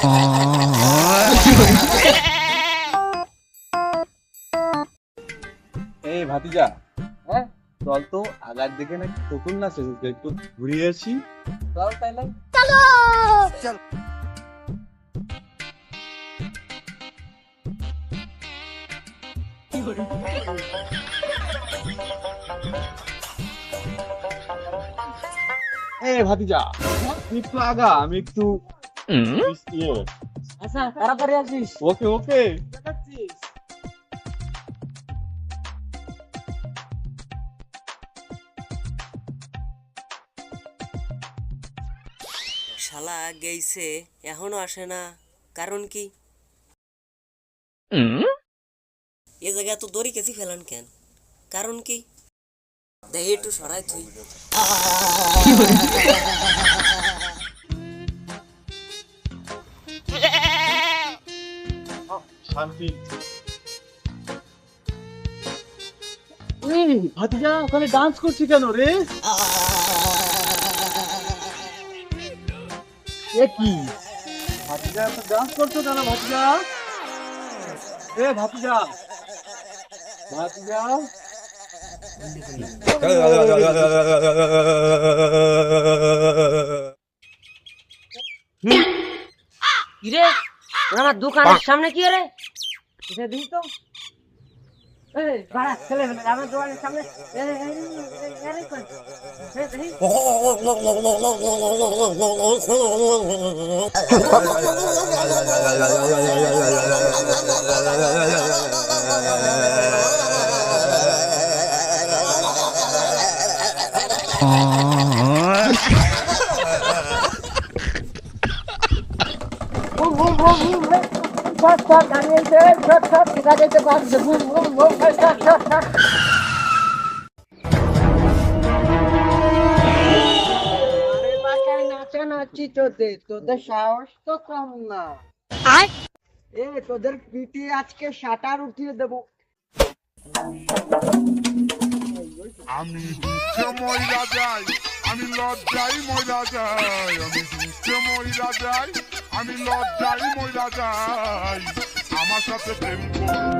এই ভাতিজা হ্যাঁ? চল তো আগার দিকে নাকি নতুন না সেজেছে একটু ঘুরিয়ে আসি। চল তাইলে। এই ভাতিজা তুই একটু আগা আমি একটু আচ্ছা তাড়াতাড়ি আসিস। ওকে ওকে শালা গেইছে এখনও আসে না। কারণ কি? এ জায়গায় তো দড়ি কেছি ফেলান কেন? কারণ কি? দেখি একটু সরাই তুই। শান্তি। ভাতিজা ওখানে ডান্স করছি কেন রে? এ কি? ভাতিজা তো ডান্স করছ কেন ভাতিজা? এ ভাতিজা। ভাতিজা। কিরে? আমার দোকানের সামনে কি রে তো আমার দোকানের সামনে এই, তোদের পিটি আজকে শাটার উঠিয়ে দেবো আমি দুঃখে ময়রা যাই আমি লজ্জাই ময়রা যাই আমি দুঃখে ময়রা যাই আমি লজ্জাই মহিলা যাই। আমার সাথে প্রেম করো।